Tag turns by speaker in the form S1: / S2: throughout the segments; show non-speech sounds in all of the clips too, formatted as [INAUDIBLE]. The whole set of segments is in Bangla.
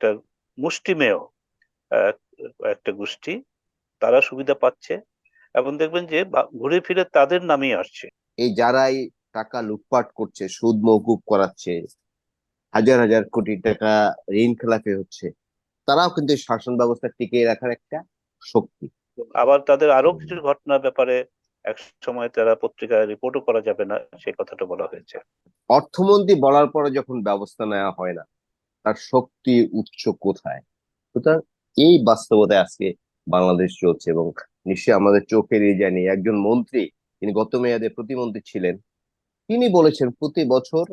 S1: একটা মুষ্টিমেয় একটা গোষ্ঠী তারা সুবিধা পাচ্ছে এবং দেখবেন যে ঘুরে ফিরে তাদের নামই আসছে।
S2: এই যারাই টাকা লুটপাট করছে সুদ মওকুফ করাচ্ছে হাজার হাজার কোটি টাকা ঋণ খেলাপি হচ্ছে তারাও কিন্তু শাসন ব্যবস্থা টিকিয়ে রাখার একটা শক্তি।
S1: আবার তাদের আরও কিছু ঘটনার ব্যাপারে এক সময় তারা পত্রিকায় রিপোর্টও করা যাবে না সেই কথাটা বলা হয়েছে।
S2: অর্থমন্ত্রী বলার পরে যখন ব্যবস্থা নেওয়া হয় না তার শক্তি উৎস কোথায়? সুতরাং এই বাস্তবতায় আজকে বাংলাদেশ চলছে এবং নিশ্চয়ই আমাদের চোখের এই জানি একজন মন্ত্রী, তিনি গত মেয়াদে প্রতিমন্ত্রী ছিলেন। তিনি বলেছেন প্রতি বছর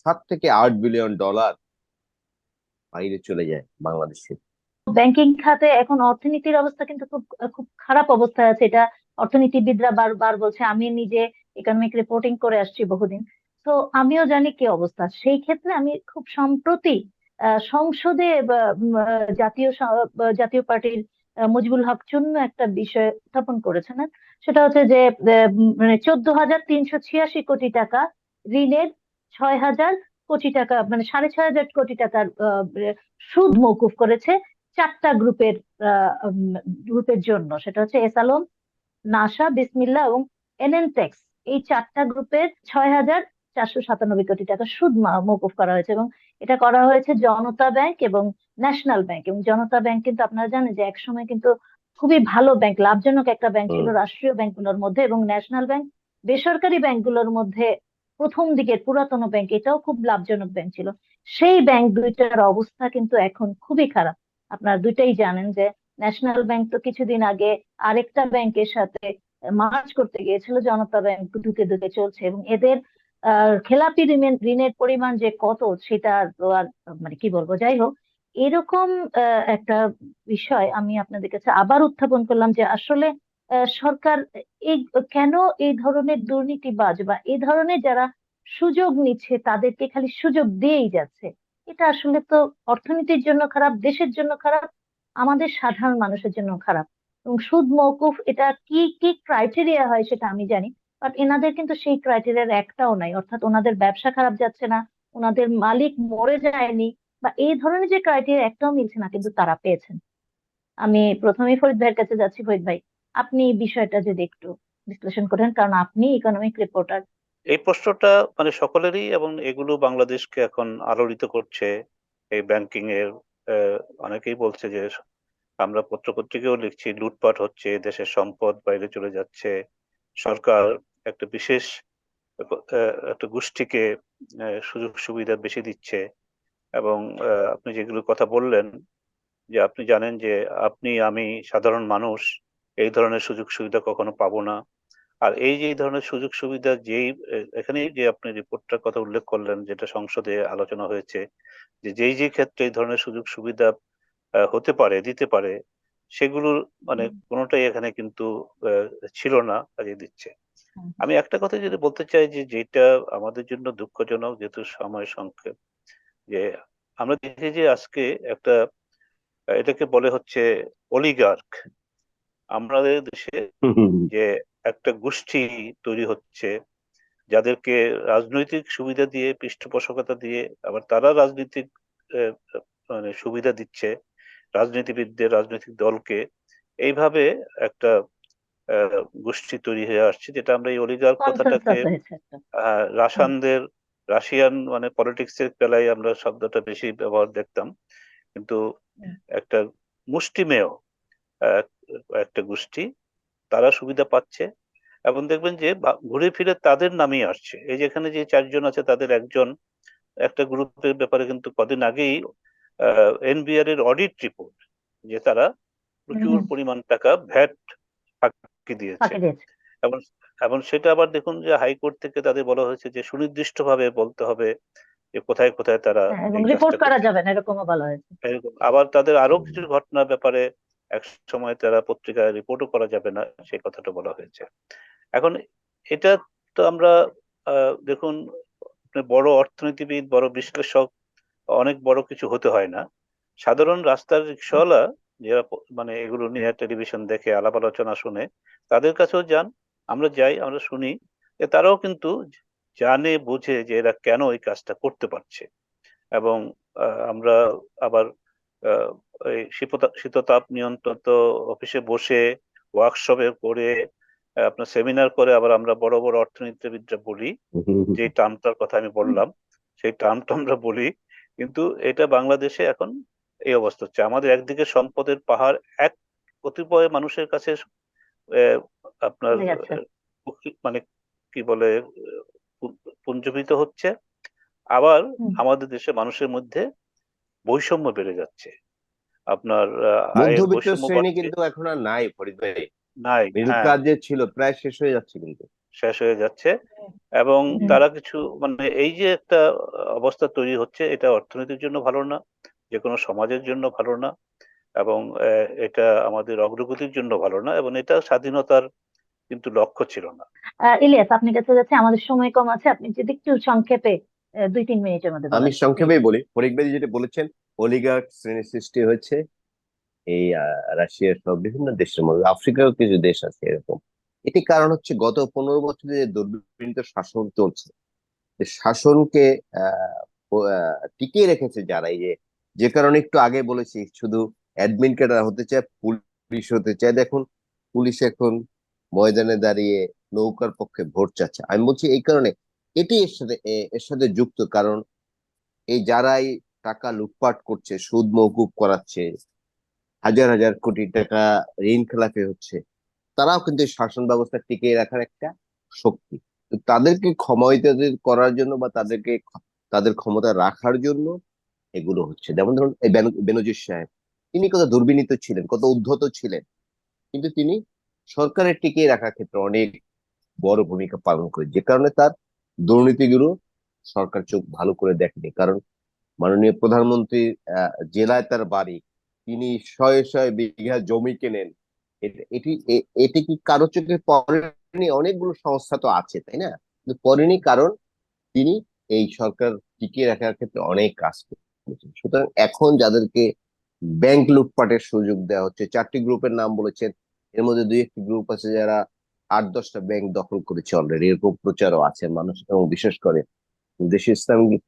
S2: সাত থেকে আট বিলিয়ন ডলার বাইরে চলে যায় বাংলাদেশে।
S3: ব্যাংকিং খাতে এখন অর্থনীতির অবস্থা কিন্তু খুব খুব খারাপ অবস্থায় আছে। এটা অর্থনীতিবিদরা বারবার বলছে, আমি নিজে ইকোনমিক রিপোর্টিং করে আসছি বহুদিন। তো আমিও জানি কি অবস্থা। সেই ক্ষেত্রে আমি খুব সম্প্রতি সংসদে জাতীয় জাতীয় পার্টির মুজিবুল হক চুন্নু একটা বিষয় উত্থাপন করেছেন। সেটা হচ্ছে যে মানে চোদ্দ হাজার তিনশো ছিয়াশি কোটি টাকা ঋণের ছয় হাজার কোটি টাকা মানে সাড়ে ছয় হাজার কোটি টাকার আহ, সুদ মওকুফ করেছে চারটা গ্রুপের গ্রুপের জন্য। সেটা হচ্ছে এসালম নাসা বিসমিল্লাহ এবং এনএনটেক্স এই চারটা গ্রুপের ছয় হাজার চারশো সাতানব্বই কোটি টাকা সুদ মা- মওকুফ করা হয়েছে এবং এটা করা হয়েছে জনতা ব্যাংক এবং ন্যাশনাল ব্যাংক এবং জনতা ব্যাংক কিন্তু আপনারা জানেন যে একসময় কিন্তু খুবই ভালো ব্যাংক লাভজনক একটা ব্যাংক ছিল। রাষ্ট্রীয় ব্যাংকগুলোর মধ্যে এবং ন্যাশনাল ব্যাংক বেসরকারি ব্যাংকগুলোর মধ্যে প্রথম দিকের পুরাতন ব্যাংক এটাও খুব লাভজনক ব্যাংক ছিল সেই ব্যাংক দুইটার অবস্থা কিন্তু এখন খুবই খারাপ আপনারা দুইটাই জানেন যে ন্যাশনাল ব্যাংক তো কিছুদিন আগে আরেকটা ব্যাংকের সাথে মার্জ করতে গিয়েছিল জনতা ব্যাংক দুকে দুকে চলছে এবং এদের খেলাপি ঋণের পরিমাণ যে কত সেটা আর মানে কি বলব যাই হোক এরকম একটা বিষয় আমি আপনাদের কাছে আবার উত্থাপন করলাম যে আসলে সরকার এই কেন এই ধরনের দুর্নীতিবাজ বা এই ধরনের যারা সুযোগ নিচ্ছে তাদেরকে খালি সুযোগ দিয়েই যাচ্ছে? এটা আসলে তো অর্থনীতির জন্য খারাপ, দেশের জন্য খারাপ, আমাদের সাধারণ মানুষের জন্য খারাপ। এবং সুদ মওকুফ এটা কি কি ক্রাইটেরিয়া হয় সেটা আমি জানি। বাট এনাদের কিন্তু সেই ক্রাইটেরিয়ার একটাও নাই। অর্থাৎ ওনাদের ব্যবসা খারাপ যাচ্ছে না, ওনাদের মালিক মরে যায়নি বা এই ধরনের যে ক্রাইটেরিয়া একটাও মিলছে না কিন্তু তারা পেয়েছেন। আমি প্রথমেই ফরিদ ভাইয়ের কাছে যাচ্ছি। ফরিদ ভাই, আপনি এই বিষয়টা যদি একটু বিশ্লেষণ করেন, কারণ আপনি ইকোনমিক রিপোর্টার
S1: এই প্রশ্নটা মানে সকলেরই এবং এগুলো বাংলাদেশকে এখন আলোড়িত করছে। এই ব্যাংকিং এর অনেকেই বলছে যে আমরা পত্রপত্রিকাও লিখছি, লুটপাট হচ্ছে, দেশের সম্পদ বাইরে চলে যাচ্ছে। সরকার একটা বিশেষ একটা গোষ্ঠীকে সুযোগ সুবিধা বেশি দিচ্ছে এবং আপনি যেগুলো কথা বললেন যে আপনি জানেন যে আপনি, আমি সাধারণ মানুষ, এই ধরনের সুযোগ সুবিধা কখনো পাবো না। আর এই যে ধরনের সুযোগ সুবিধা যেই এখানে যে আপনি রিপোর্টটার কথা উল্লেখ করলেন যেটা সংসদে আলোচনা হয়েছে যে যেই যে ক্ষেত্রে এই ধরনের সুযোগ সুবিধা হতে পারে, দিতে পারে সেগুলোর মানে কোনোটাই এখানে কিন্তু আহ, ছিল না কাজে দিচ্ছে। আমি একটা কথা যদি বলতে চাই যে যেটা আমাদের জন্য দুঃখজনক যেহেতু সময় সংক্ষেপ যে আমরা দেখি যে আজকে একটা এটাকে বলে হচ্ছে অলিগার্ক আমাদের দেশে যে একটা গোষ্ঠী তৈরি হচ্ছে যাদেরকে রাজনৈতিক সুবিধা দিয়ে পৃষ্ঠপোষকতা দিয়ে আবার তারা রাজনৈতিক আহ, মানে সুবিধা দিচ্ছে। রাজনীতিবিদদের রাজনৈতিক দলকে এইভাবে একটা গোষ্ঠী তৈরি হয়ে আসছে যেটা আমরা এই অলিগার্ক কথাটাকে
S3: হয়েছে একটা
S1: আহ, রাশানদের রাশিয়ান মানে পলিটিক্স এর বেলায় আমরা শব্দটা বেশি ব্যবহার দেখতাম কিন্তু একটা মুষ্টিমেয় একটা গোষ্ঠী তারা সুবিধা পাচ্ছে এবং দেখবেন যে ঘুরে ফিরে তাদের নামই আসছে। এই যেখানে যে চারজন আছে তাদের একজন একটা গ্রুপের ব্যাপারে কিন্তু কদিন আগেই এনবিআর এর অডিট রিপোর্ট যে তারা প্রচুর পরিমাণ টাকা ভ্যাট ফাঁকি দিয়েছে। এবং এবং সেটা আবার দেখুন যে হাইকোর্ট থেকে তাদের বলা হয়েছে যে সুনির্দিষ্টভাবে বলতে হবে যে কোথায় কোথায় তারা
S3: হ্যাঁ, রিপোর্ট করা যাবে না এরকমও বলা হয়েছে।
S1: আবার তাদের আরও কিছু ঘটনার ব্যাপারে এক সময় তারা পত্রিকায় রিপোর্টও করা যাবে না সেই কথাটা বলা হয়েছে। এখন এটা তো আমরা আহ, দেখুন বড় অর্থনীতিবিদ বড় বিশ্লেষক অনেক বড় কিছু হতে হয় না। সাধারণ রাস্তার রিক্সাওয়ালা যারা মানে এগুলো নিয়ে টেলিভিশন দেখে আলাপ আলোচনা শুনে তাদের কাছেও যান আমরা যাই আমরা শুনি। তারাও কিন্তু জানে বুঝে যে এরা কেন এই কাজটা করতে পারছে। এবং আমরা আবার শীততাপ নিয়ন্ত্রিত অফিসে বসে ওয়ার্কশপে করে আপনার সেমিনার করে আবার আমরা বড় বড় অর্থনীতিবিদরা বলি যে টার্মটার কথা আমি বললাম সেই টার্মটা আমরা বলি কিন্তু এটা বাংলাদেশে এখন এই অবস্থা হচ্ছে। আমাদের একদিকে সম্পদের পাহাড় এক কতিপয় মানুষের কাছে আপনার মানে কি বলে পুঞ্জীভূত হচ্ছে। আবার আমাদের দেশে মানুষের মধ্যে বৈষম্য বেড়ে যাচ্ছে। আপনার আহ,
S2: মধ্যবিত্ত
S1: বৈষম্য
S2: শ্রেণি কিন্তু এখন আর নাই ফরিদ ভাই।
S1: নাই
S2: মিডল
S1: হ্যাঁ।
S2: যে ছিল প্রায় শেষ হয়ে যাচ্ছে কিন্তু।
S1: শেষ হয়ে যাচ্ছে। এবং তারা কিছু মানে এই যে একটা অবস্থা তৈরি হচ্ছে এটা অর্থনীতির জন্য ভালো না যে কোনো সমাজের জন্য ভালো না এবং আহ, এটা আমাদের অগ্রগতির জন্য ভালো না এবং এটা স্বাধীনতার কিন্তু লক্ষ্য ছিল না।
S3: আহ, ইলিয়াস আপনি কাছে যাচ্ছে আমাদের সময় কম আছে আপনি যদি একটু সংক্ষেপে আহ, দুই তিন মিনিটের মধ্যে
S2: আমি সংক্ষেপেই বলি ভাই যেটা বলেছেন অলিগার্ক শ্রেণি সৃষ্টি হয়েছে এই আহ, রাশিয়ার সব বিভিন্ন দেশের মধ্যে আফ্রিকারও কিছু দেশ আছে এরকম। এটি কারণ হচ্ছে গত পনেরো বছরে যে দুর্বিনীত শাসন চলছে, যে শাসনকে টিকিয়ে রেখেছে যারা যে যে কারণে একটু আগে বলেছি, শুধু অ্যাডমিন ক্যাডার হতে চায়, পুলিশ হতে চায়। দেখুন, পুলিশ এখন ময়দানে দাঁড়িয়ে নৌকার পক্ষে ভোট চাচ্ছে। আমি বলছি এই কারণে এটি এর সাথে এর সাথে যুক্ত কারণ, এই যারাই টাকা লুটপাট করছে, সুদ মওকুব করাচ্ছে, হাজার হাজার কোটি টাকা ঋণ খেলাপি হচ্ছে তারাও কিন্তু শাসন ব্যবস্থা টিকিয়ে রাখার একটা শক্তি। তাদেরকে ক্ষমায়িত করার জন্য বা তাদেরকে তাদের ক্ষমতা রাখার জন্য এগুলো হচ্ছে। যেমন ধরুন এই সাহেব, তিনি কত দুর্বিনীত ছিলেন, কত উদ্ধত ছিলেন। কিন্তু তিনি সরকারের টিকিয়ে রাখার ক্ষেত্রে অনেক বড় ভূমিকা পালন করে। যে কারণে তার দুর্নীতিগুলো সরকার চোখ ভালো করে দেখেনি। কারণ মাননীয় প্রধানমন্ত্রী জেলায় তার বাড়ি, তিনি শয়ে শয়ে বিঘা জমি কেনেন এট- এটি কি কারও চোখে পড়েনি? অনেকগুলো সংস্থা তো আছে তাই না? কিন্তু পড়েনি কারণ তিনি এই সরকার টিকিয়ে রাখার ক্ষেত্রে অনেক কাজ করেছেন। সুতরাং এখন যাদেরকে ব্যাংক লুটপাটের সুযোগ দেওয়া হচ্ছে চারটি গ্রুপের নাম বলেছেন এর মধ্যে দুই একটি গ্রুপ আছে যারা আট দশটা ব্যাংক দখল করেছে অলরেডি এরকম প্রচারও আছে মানুষ এবং বিশেষ করে দেশের ইসলামিক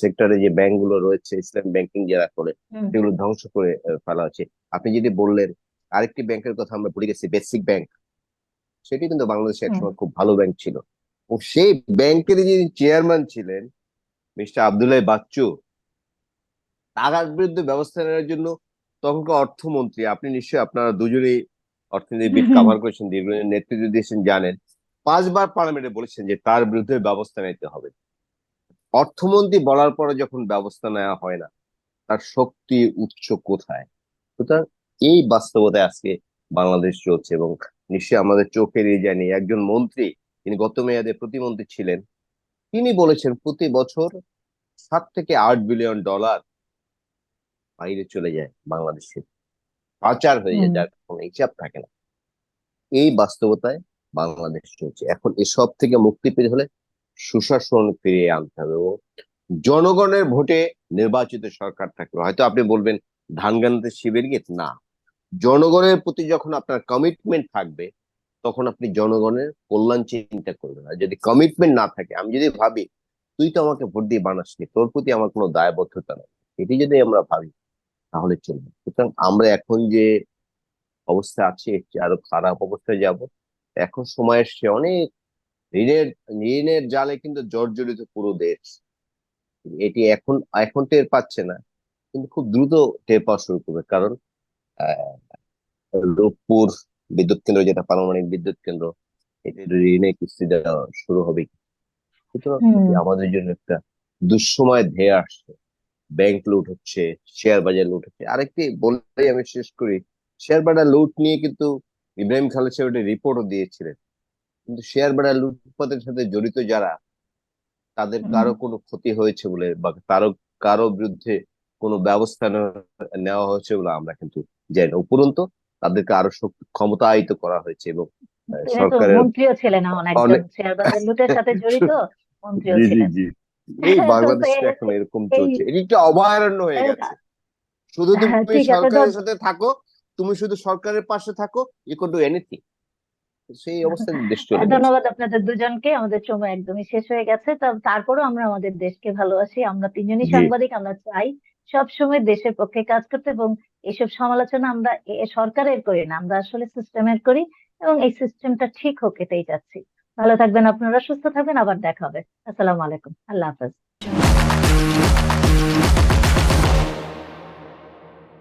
S2: সেক্টরে যে ব্যাংকগুলো রয়েছে ইসলাম ব্যাংকিং যারা করে সেগুলো ধ্বংস করে ফেলা হচ্ছে। আপনি যদি বললেন আরেকটি ব্যাংকের কথা আমরা ভুলে গেছি বেসিক ব্যাংক। সেটি কিন্তু বাংলাদেশে। একসময় খুব ভালো ব্যাংক ছিল। ও সেই ব্যাংকের যিনি চেয়ারম্যান ছিলেন মিস্টার আবদুল্লাহ বাচ্চু তার বিরুদ্ধে ব্যবস্থা নেওয়ার জন্য তখনকার অর্থমন্ত্রী আপনি নিশ্চয়ই আপনারা দুজনেই অর্থনীতিবিদ। কভার করেছেন দীর্ঘদিন নেতৃত্ব দিয়েছেন জানেন। পাঁচবার পার্লামেন্টে বলেছেন যে তার বিরুদ্ধে ব্যবস্থা নিতে হবে। অর্থমন্ত্রী বলার পরে যখন ব্যবস্থা নেওয়া হয় না তার শক্তি উৎস কোথায়? সুতরাং এই বাস্তবতায় আজকে বাংলাদেশ চলছে এবং নিশ্চয়ই আমাদের চোখের এই জানি একজন মন্ত্রী তিনি গত মেয়াদে প্রতিমন্ত্রী ছিলেন তিনি বলেছেন প্রতি বছর সাত থেকে আট বিলিয়ন ডলার বাইরে চলে যায় বাংলাদেশে। পাচার হয়ে যায় যার কোনো হিসাব থাকে না। এই বাস্তবতায় বাংলাদেশ চলছে। এখন এসব থেকে মুক্তি পেতে হলে সুশাসন ফিরিয়ে আনতে হবে এবং জনগণের ভোটে নির্বাচিত সরকার থাকবে। হয়তো আপনি বলবেন ধান গানতে শিবের গীত না। জনগণের প্রতি যখন আপনার কমিটমেন্ট থাকবে, তখন আপনি জনগণের কল্যাণ চিন্তা করবেন। আর যদি কমিটমেন্ট না থাকে, আমি যদি ভাবি, তুই তো আমাকে ভোট দিয়ে বানাসনি, তোর প্রতি আমার কোনো দায়বদ্ধতা নেই। এটি যদি আমরা ভাবি, তাহলে চলবে। সুতরাং আমরা এখন যে অবস্থা আছে, এর আরও খারাপ অবস্থায় যাব। এখন সময় এসছে অনেক ঋণের ঋণের জালে কিন্তু জর্জরিত পুরো দেশ। এটি এখন এখন টের পাচ্ছে না, কিন্তু খুব দ্রুত টের পাওয়া শুরু করবে। কারণ রূপপুর বিদ্যুৎ কেন্দ্র যেটা পারমাণবিক বিদ্যুৎ কেন্দ্র এটি ঋণে কিস্তি দেওয়া শুরু হবে। সুতরাং আমাদের জন্য একটা দুঃসময় ধেয়ে আসছে। ব্যাংক লুট হচ্ছে শেয়ার বাজার লুট হচ্ছে। আরেকটি বলেই আমি শেষ করি শেয়ার বাজার লুট নিয়ে কিন্তু ইব্রাহিম খালেদ সাহেব একটা রিপোর্টও দিয়েছিলেন। কিন্তু শেয়ার বাজার লুটপাটের সাথে জড়িত যারা তাদের কারও কোনো ক্ষতি হয়েছে বলে বা কারও কারও বিরুদ্ধে কোনো ব্যবস্থা নেওয়া হয়েছে বলে আমরা কিন্তু জানি না উপরন্তু তাদেরকে আরও ক্ষমতায়িত করা হয়েছে এবং সরকারের
S3: মন্ত্রীও ছিলেন
S2: অনেক-
S3: শেয়ার লুটের সাথে জড়িত [LAUGHS] মন্ত্রীও ছিলেন।
S2: এই [LAUGHS] বাংলাদেশে এখন এরকম চলছে। এটি একটা অভয়ারণ্য হয়ে গেছে। শুধু
S3: হ্যাঁ,
S2: তুমি
S3: তো-
S2: সরকারের সাথে থাকো তুমি শুধু সরকারের পাশে থাকো ইউ ক্যান ডু এনিথিং সেই অবস্থায় দেশ চলে
S3: ধন্যবাদ আপনাদের দুজনকে আমাদের সময় একদমই শেষ হয়ে গেছে। তা- তারপরেও আমরা আমাদের দেশকে ভালোবাসি আমরা তিনজনই সাংবাদিক আমরা চাই সবসময় দেশের পক্ষে কাজ করতে এবং এইসব সমালোচনা আমরা সরকারের করি না, আমরা আসলে সিস্টেমের করি এবং এই সিস্টেমটা ঠিক হোক, এটাই চাচ্ছি। ভালো থাকবেন আপনারা, সুস্থ থাকবেন, আবার দেখা হবে। আসসালামু আলাইকুম। আল্লাহ হাফেজ।